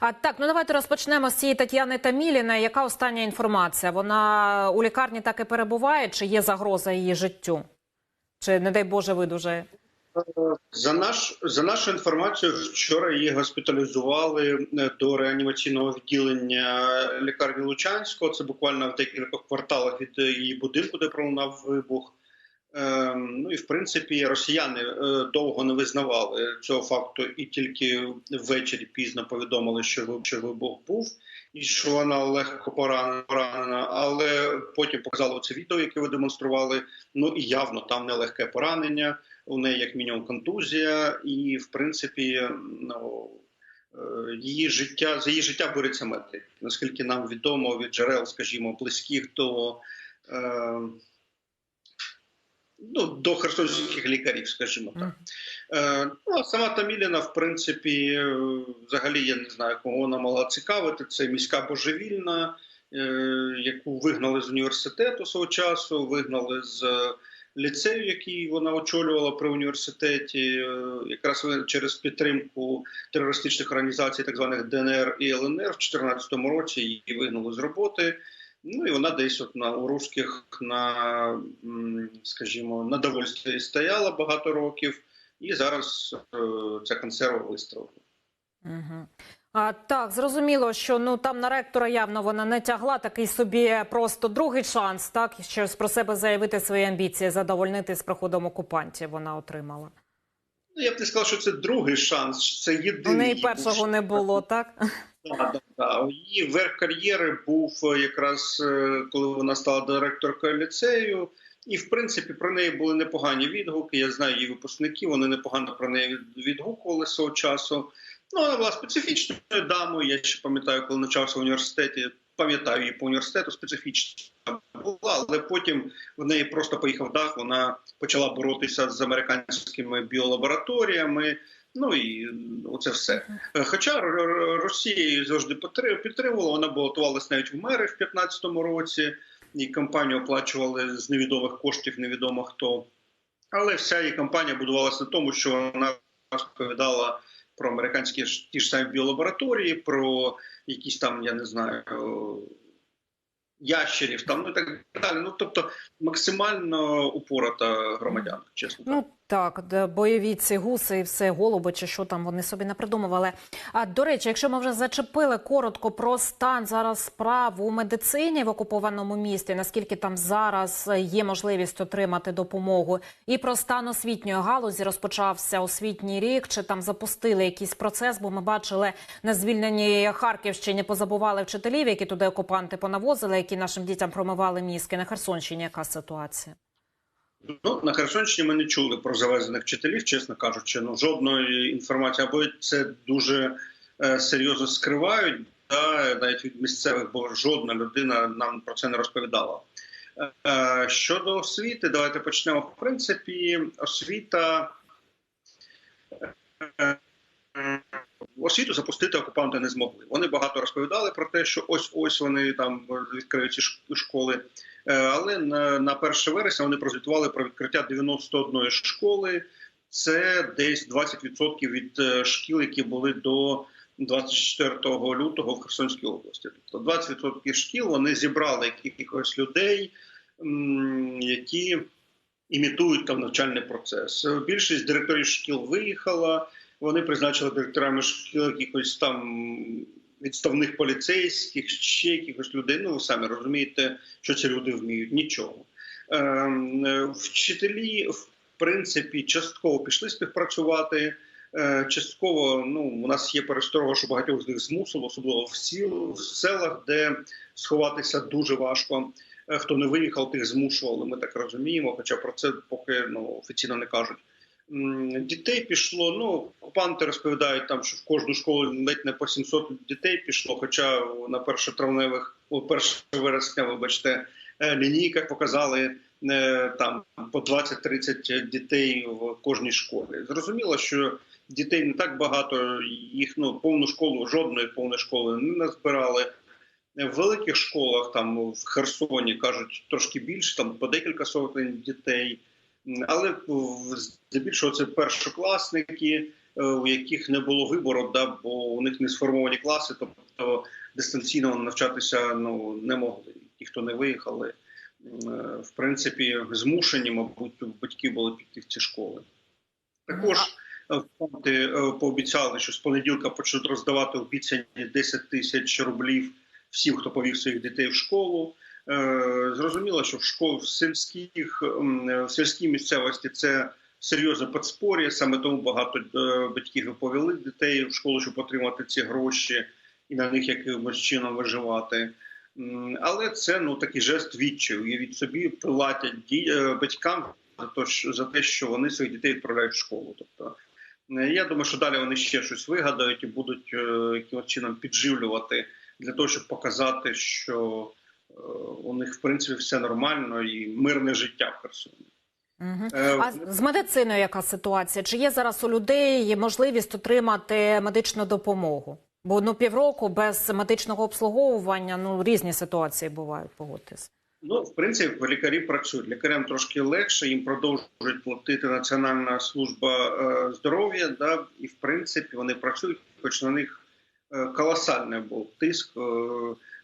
А так, ну давайте розпочнемо з цієї Тетяни Таміліної. Яка остання інформація? Вона у лікарні так і перебуває, чи є загроза її життю? Чи не дай Боже видужає? За наш за нашою інформацією, вчора її госпіталізували е, до реанімаційного відділення лікарні Лучанського. Це буквально в декілька кварталах від її будинку, де пролунав вибух. Ем, ну і в принципі росіяни е, довго не визнавали цього факту, і тільки ввечері пізно повідомили, що вибух, був, і що вона легко поранена. Але потім показали це відео, яке ви демонстрували. Ну і явно там нелегке поранення. У неї як мінімум контузія, і в принципі, ну е, її життя за її життя бореться медик. Наскільки нам відомо від джерел, скажімо, близьких до. Ну, до херсонських лікарів, скажімо так. Е, ну, а сама Таміліна, в принципі, е, взагалі я не знаю, кого вона могла цікавити. Це міська божевільна, е, яку вигнали з університету свого часу, вигнали з ліцею, який вона очолювала при університеті, е, якраз через підтримку терористичних організацій, так званих ДНР і ЛНР, в 2014 році її вигнали з роботи. Ну і вона десь от на у русських на, скажімо, на довольстві стояла багато років, і зараз е, ця консерва вистрілила. Угу. А, так, зрозуміло, що ну там на ректора явно вона не тягла такий собі просто другий шанс, так щось про себе заявити свої амбіції, задовольнити з приходом окупантів. Вона отримала. Ну, я б не сказав, що це другий шанс. Це єдиний У неї першого не було, так? Так. Її верх кар'єри був е, якраз е, коли вона стала директоркою ліцею. І, в принципі, про неї були непогані відгуки. Я знаю її випускників, вони непогано про неї відгукували свого часу. Ну, вона була специфічною дамою. Я ще пам'ятаю, коли навчався в університеті. Пам'ятаю її по університету специфічна була, але потім в неї просто поїхав дах. Вона почала боротися з американськими біолабораторіями. Ну і оце все. Хоча Росія її завжди підтримувала, вона балотувалася навіть в мери в 2015 році, і кампанію оплачували з невідомих коштів, невідомо хто. Але вся її кампанія будувалася на тому, що вона розповідала про американські ті ж самі біолабораторії, про якісь там, я не знаю, ящерів там ну і так далі. Ну тобто максимально упората громадянка, чесно. Ну так, бойові ці гуси і все голуби, чи що там вони собі не придумували. А до речі, якщо ми вже зачепили коротко про стан зараз справ у медицині в окупованому місті, наскільки там зараз є можливість отримати допомогу, і про стан освітньої галузі розпочався освітній рік, чи там запустили якийсь процес? Бо ми бачили на звільненій Харківщині, позабували вчителів, які туди окупанти понавозили, які нашим дітям промивали мізки. На Херсонщині яка ситуація? Ну на Херсонщині ми не чули про завезених вчителів, чесно кажучи. Ну жодної інформації або це дуже е, серйозно скривають, да, навіть від місцевих, бо жодна людина нам про це не розповідала. Е, щодо освіти, давайте почнемо. В принципі, освіта. Е, освіту запустити окупанти не змогли. Вони багато розповідали про те, що ось ось вони там відкриють ці школи. Е, але на, на 1 вересня вони прозвітували про відкриття 91 школи. Це десь 20% від е, шкіл, які були до 24 лютого в Херсонській області. Тобто 20% шкіл вони зібрали якихось людей, які імітують там навчальний процес. Більшість директорів шкіл виїхала. Вони призначили директорами якихось там відставних поліцейських, ще якихось людей. Ну ви самі розумієте, що ці люди вміють нічого. Ем, вчителі, в принципі, частково пішли співпрацювати. Е, частково ну у нас є пересторога, що багатьох з них змусило, особливо в сіл в селах, де сховатися дуже важко. Е, хто не виїхав, тих змушували. Ми так розуміємо. Хоча про це поки ну офіційно не кажуть дітей пішло. Ну окупанти розповідають там, що в кожну школу ледь не по 700 дітей пішло. Хоча на першотравневих, у 1 вересня, вибачте, е, лінійках показали е, там по 20-30 дітей в кожній школі. Зрозуміло, що дітей не так багато. Їх ну повну школу жодної повної школи не назбирали. В великих школах там в Херсоні кажуть трошки більше, там по декілька сотень дітей але здебільшого це першокласники, е, у яких не було вибору, да, бо у них не сформовані класи, тобто дистанційно навчатися ну не могли. Ті, хто не виїхали, е, в принципі, змушені, мабуть, батьки були піти в ці школи. Також е, фонди пообіцяли, що з понеділка почнуть роздавати обіцяні 10 тисяч рублів всім, хто повів своїх дітей в школу. Е, Зрозуміло, що в школ в сільських в сільській місцевості це серйозне подспор'я. Саме тому багато е, батьків і повели дітей в школу, щоб отримати ці гроші і на них якимось чином виживати. Але це ну такий жест відчаю. Уявіть собі, платять е, батькам за те, що вони своїх дітей відправляють в школу. Тобто я думаю, що далі вони ще щось вигадають і будуть якимось чином підживлювати для того, щоб показати, що у них в принципі все нормально і мирне життя в Херсоні. Угу. Е, А з- медициною яка ситуація? Чи є зараз у людей можливість отримати медичну допомогу? Бо ну півроку без медичного обслуговування ну різні ситуації бувають. Погодьтесь. Ну, в принципі, лікарі працюють. Лікарям трошки легше, їм продовжують платити Національна служба е, здоров'я. Да, і в принципі вони працюють, хоч на них е, колосальний був тиск. Е,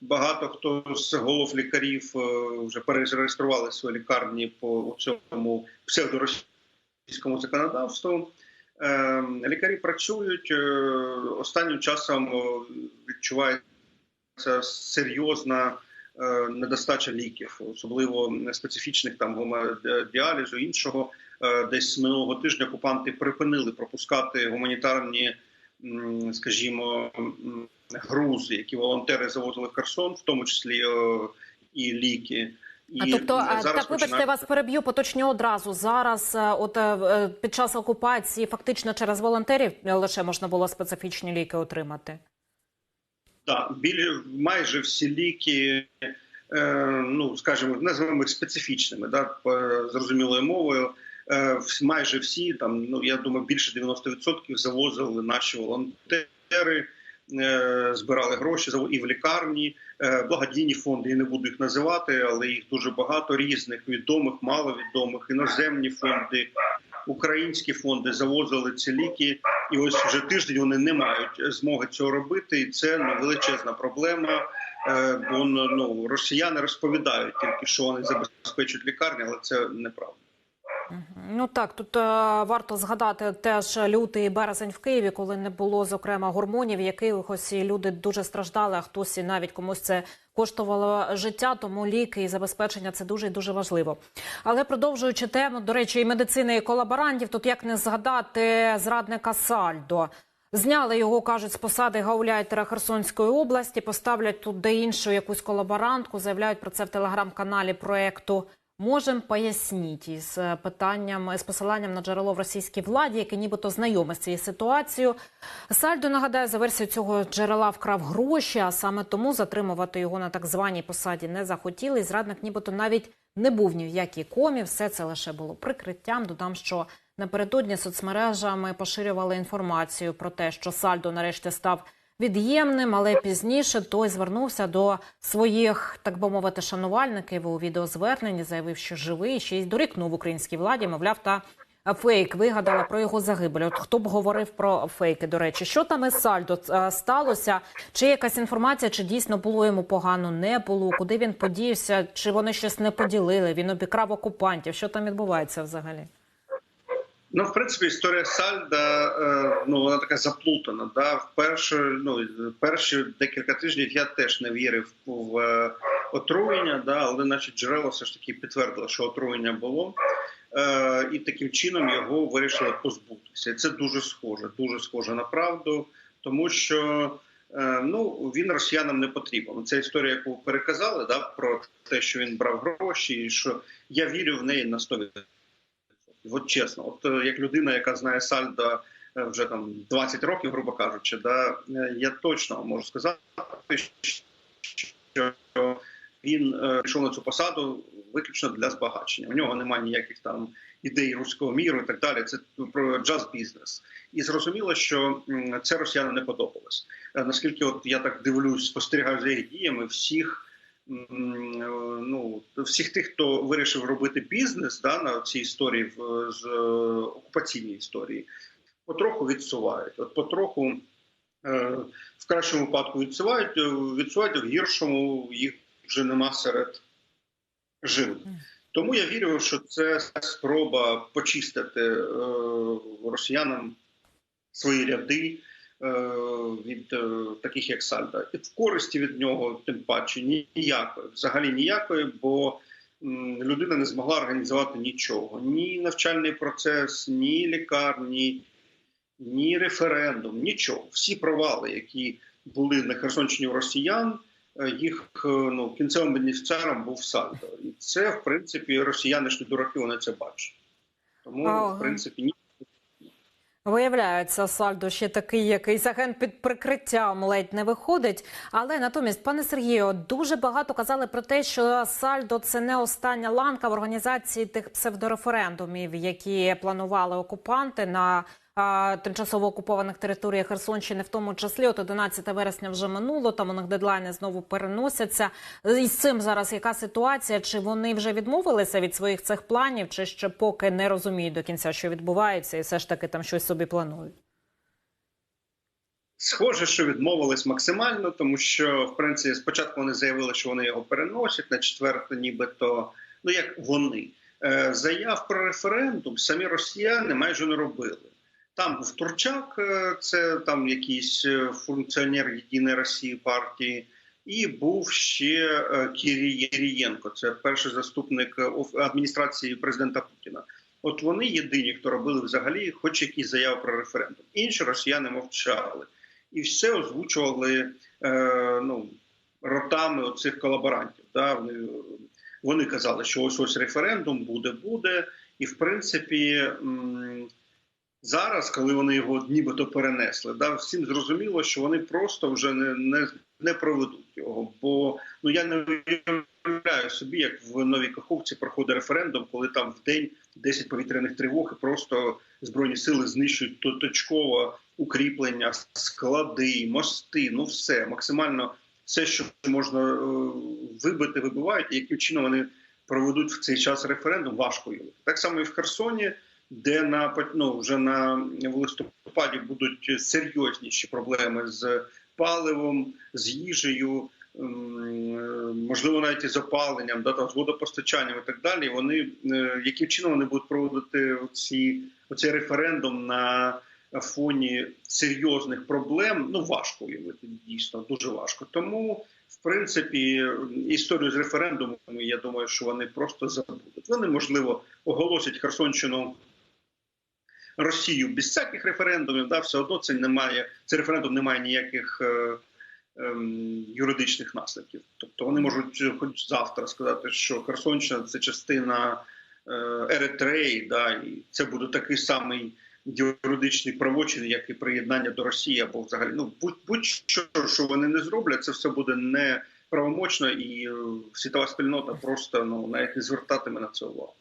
багато хто з голов лікарів е, вже перереєстрували свої лікарні по цьому псевдоросійському законодавству. Е, лікарі працюють е, останнім часом е, відчувається серйозна недостача ліків, особливо специфічних там гемодіалізу, іншого. Десь минулого тижня окупанти припинили пропускати гуманітарні, скажімо, грузи, які волонтери завозили в Херсон, в тому числі е, і ліки. А І тобто, зараз так вибачте, починають- вас переб'ю поточню одразу. Зараз, е, от е, е, під час окупації, фактично через волонтерів лише можна було специфічні ліки отримати. Так, білі майже всі ліки, е, ну скажімо, називаємо їх специфічними, да, зрозумілою мовою. Е, майже всі там, ну я думаю, більше 90% завозили наші волонтери, е, збирали гроші і в лікарні, е, благодійні фонди. Я не буду їх називати, але їх дуже багато різних відомих, маловідомих, іноземні фонди. Українські фонди завозили ці ліки, і ось вже тиждень вони не мають змоги цього робити. І це ну, величезна проблема. Е, Бо ну росіяни розповідають тільки, що вони забезпечують лікарні, але це неправда. Ну так, тут е, варто згадати теж лютий березень в Києві, коли не було зокрема гормонів, якихось і люди дуже страждали, а хтось і навіть комусь це коштувало життя, тому ліки і забезпечення це дуже дуже важливо. Але продовжуючи тему, до речі, і медицини, і колаборантів, тут як не згадати зрадника Сальдо. Зняли його, кажуть, з посади гауляйтера Херсонської області, поставлять тут де іншу якусь колаборантку, заявляють про це в телеграм-каналі проекту Можем поясніть із е, питанням з посиланням на джерело в російській владі, яке нібито знайоме з цією ситуацією. Сальдо нагадаю, за версією цього джерела вкрав гроші, а саме тому затримувати його на так званій посаді не захотіли. І зрадник, нібито навіть не був ні в якій комі. Все це лише було прикриттям. Додам, що напередодні соцмережами поширювали інформацію про те, що Сальдо нарешті став від'ємним, але пізніше той звернувся до своїх, так би мовити, шанувальників у відеозверненні, заявив, що живий, ще й дорікнув українській владі, мовляв, та фейк вигадала про його загибель. От хто б говорив про фейки? До речі, що там із Сальдо е, сталося? Чи якась інформація, чи дійсно було йому погано, не було? Куди він подівся? Чи вони щось не поділили? Він обікрав окупантів? Що там відбувається взагалі? Ну, в принципі, історія Сальда е, ну вона така заплутана. Да? Вперше, ну перші декілька тижнів я теж не вірив в е, отруєння, да, але наші джерела все ж таки підтвердили, що отруєння було. Е, і таким чином його вирішили позбутися. Це дуже схоже, дуже схоже на правду, тому що ну він росіянам не потрібен. Ця історія, яку переказали, да, про те, що він брав гроші, і що я вірю в неї на 100%. От чесно, от е, як людина, яка знає Сальда е, вже там 20 років, грубо кажучи, да е, я точно можу сказати, що він пішов на цю посаду виключно для збагачення. У нього немає ніяких там ідей руського міру і так далі. Це про джаз бізнес. І зрозуміло, що це росіянам не подобалось. Наскільки от я так дивлюсь, спостерігаю за їх діями, всіх ну всіх тих, хто вирішив робити бізнес да, на цій історії в- з е, окупаційній історії. потроху відсувають. От потроху е, в кращому випадку відсувають, е, відсувають, в гіршому їх вже нема серед живих. Тому я вірю, що це спроба почистити росіянам свої ряди від е, таких як Сальда. І в користі від нього, тим паче, ніякої, взагалі ніякої, бо людина не змогла організувати нічого: ні навчальний процес, ні лікарні, ні референдум, нічого. Всі провали, які були на Херсонщині у росіян. е, Їх е, ну кінцевим бенефіціаром був Сальдо, і це в принципі росіяни ж не дураки, вони це бачать. Тому в принципі ні. Виявляється, Сальдо ще такий якийсь агент під прикриттям ледь не виходить. Але натомість, пане Сергію, дуже багато казали про те, що Сальдо це не остання ланка в організації тих псевдореферендумів, які планували окупанти на тимчасово окупованих територіях Херсонщини, в тому числі от 11 вересня вже минуло. Там у них дедлайни знову переносяться. І з цим зараз яка ситуація? Чи вони вже відмовилися від своїх цих планів, чи ще поки не розуміють до кінця, що відбувається, і все ж таки там щось собі планують? Схоже, що відмовились максимально, тому що в принципі спочатку вони заявили, що вони його переносять на четверте, нібито ну як вони Е, заяв про референдум самі росіяни майже не робили. Там був Турчак, е, це там якийсь е, функціонер Єдиної Росії партії, і був ще е, Кірієнко, це перший заступник адміністрації президента Путіна. От вони єдині, хто робили взагалі хоч якісь заяви про референдум. Інші росіяни мовчали і все озвучували е, ну, ротами оцих колаборантів. Да? Вони, вони казали, що ось ось референдум буде, буде. І в принципі, м, зараз, коли вони його нібито перенесли, да, всім зрозуміло, що вони просто вже не, не, не проведуть його. Бо ну я не уявляю собі, як в Новій Каховці проходить референдум, коли там в день 10 повітряних тривог і просто збройні сили знищують то- точково укріплення, склади, мости, ну все максимально все, що можна е, вибити, вибивають, і яким чином вони проведуть в цей час референдум, важко уявити. Так само і в Херсоні, де на ну, вже на в листопаді будуть серйозніші проблеми з паливом, з їжею. Можливо, навіть із опаленням, да, там, з водопостачанням і так далі. Вони е, яким чином вони будуть проводити ці, оцей референдум на фоні серйозних проблем? Ну важко уявити, дійсно дуже важко. Тому, в принципі, історію з референдумом, я думаю, що вони просто забудуть. Вони можливо оголосять Херсонщину. Росію без всяких референдумів, да, все одно це немає. Цей референдум не має ніяких е, ем, юридичних наслідків. Тобто вони можуть хоч завтра сказати, що Херсонщина це частина е, Еритреї, да, і це буде такий самий юридичний правочин, як і приєднання до Росії, або взагалі ну будь будь-що, що вони не зроблять, це все буде не правомочно, і е, світова спільнота просто ну навіть не звертатиме на це увагу.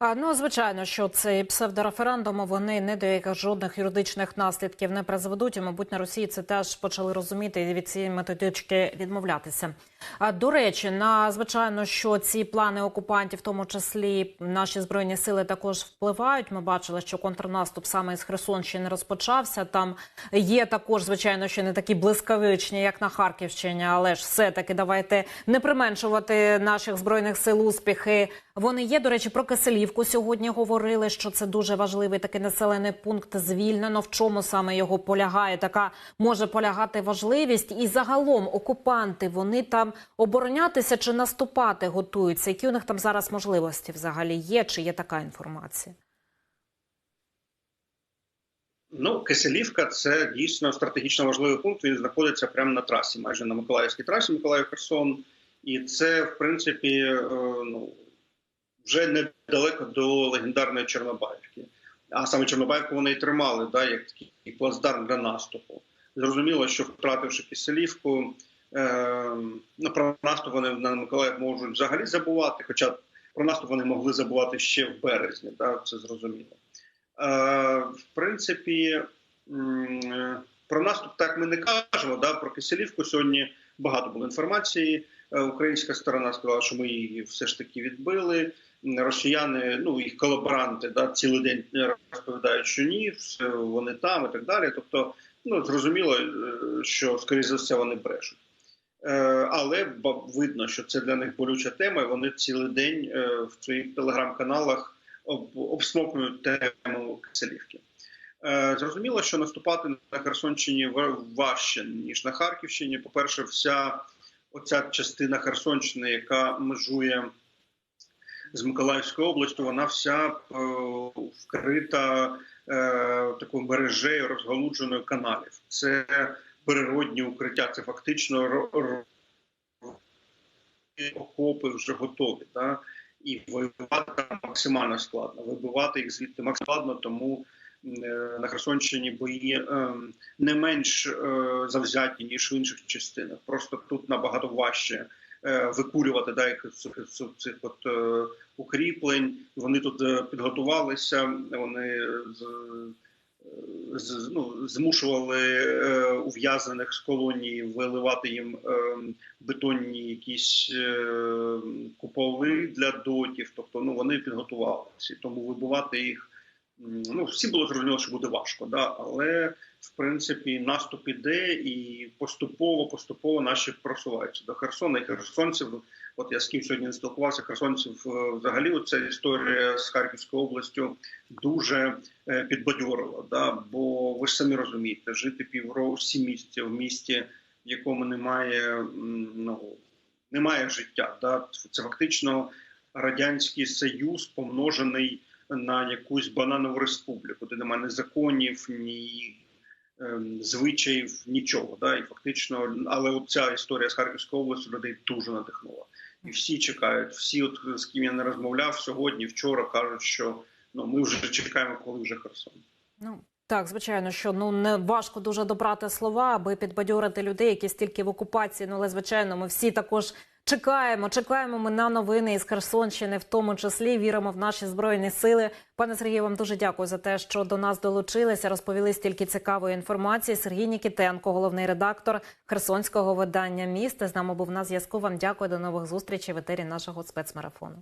Ну, звичайно, що ці псевдореферендуми вони не до яких жодних юридичних наслідків не призведуть. І, мабуть, на Росії це теж почали розуміти і від цієї методички відмовлятися. А до речі, на звичайно, що ці плани окупантів, в тому числі наші збройні сили, також впливають. Ми бачили, що контрнаступ саме з Херсонщини розпочався. Там є також, звичайно, що не такі блискавичні, як на Харківщині, але ж все таки давайте не применшувати наших збройних сил успіхи. Вони є. До речі, про Киселівку сьогодні говорили, що це дуже важливий такий населений пункт. Звільнено. В чому саме його полягає? Така може полягати важливість, і загалом окупанти вони там оборонятися чи наступати готуються. Які у них там зараз можливості взагалі є? Чи є така інформація? Ну, Киселівка це дійсно стратегічно важливий пункт. Він знаходиться прямо на трасі, майже на Миколаївській трасі, Миколаїв-Херсон. І це, в принципі, е, ну вже недалеко до легендарної Чорнобаївки. А саме Чорнобаївку вони і тримали, да, як такий плацдарм для наступу. Зрозуміло, що втративши Киселівку, е, ну, про наступ вони на Миколаїв можуть взагалі забувати, хоча про наступ вони могли забувати ще в березні, да, це зрозуміло. Е, в принципі, е, про наступ так ми не кажемо. Да, про Киселівку сьогодні багато було інформації. Е, Українська сторона сказала, що ми її все ж таки відбили. Росіяни, ну їх колаборанти, да, цілий день розповідають, що ні, вони там і так далі. Тобто, ну зрозуміло, е, що скоріше за все вони брешуть. Е, Але видно, що це для них болюча тема. і Вони цілий день е, в своїх телеграм-каналах об- обсмокнують тему Киселівки. Зрозуміло, що наступати на Херсонщині ва- важче ніж на Харківщині. По перше, вся оця частина Херсонщини, яка межує з Миколаївською областю, вона вся е, вкрита е, такою мережею розгалудженою каналів. Це природні укриття, це фактично окопи вже готові. Да? І воювати максимально складно. Вибивати їх звідти максимально складно, тому е, на Херсонщині бої не менш завзяті, ніж в інших частинах. Просто тут набагато важче викурювати да, якось цих, от, е, укріплень. Вони тут е, підготувалися, вони з, з, ну, змушували е, ув'язнених з колонії виливати їм е, бетонні якісь е, куполи для дотів. Тобто ну, вони підготувалися. Тому вибивати їх. Ну, всі було зрозуміло, що буде важко, да? але в принципі наступ іде і поступово, поступово наші просуваються до Херсона і херсонців. От я з ким сьогодні не спілкувався, херсонців е, взагалі ця історія з Харківською областю дуже е, підбадьорила. Да? Бо ви ж самі розумієте, жити півроку сім місяців в місті, в якому немає ну, немає життя. Да? Це фактично радянський союз помножений на якусь бананову республіку, де немає ні законів, ні звичаїв, нічого. Да? І фактично, але от ця історія з Харківською областю людей дуже надихнула. І всі чекають, всі, от з ким я не розмовляв сьогодні, вчора кажуть, що ну ми вже чекаємо, коли вже Херсон. Ну так, звичайно, що ну не важко дуже добрати слова, аби підбадьорити людей, які стільки в окупації. Ну але звичайно, ми всі також чекаємо. Чекаємо ми на новини із Херсонщини, в тому числі віримо в наші збройні сили. Пане Сергію, вам дуже дякую за те, що до нас долучилися. Розповіли стільки цікавої інформації. Сергій Нікітенко, головний редактор Херсонського видання міста. З нами був на зв'язку. Вам дякую. До нових зустрічей в етері нашого спецмарафону.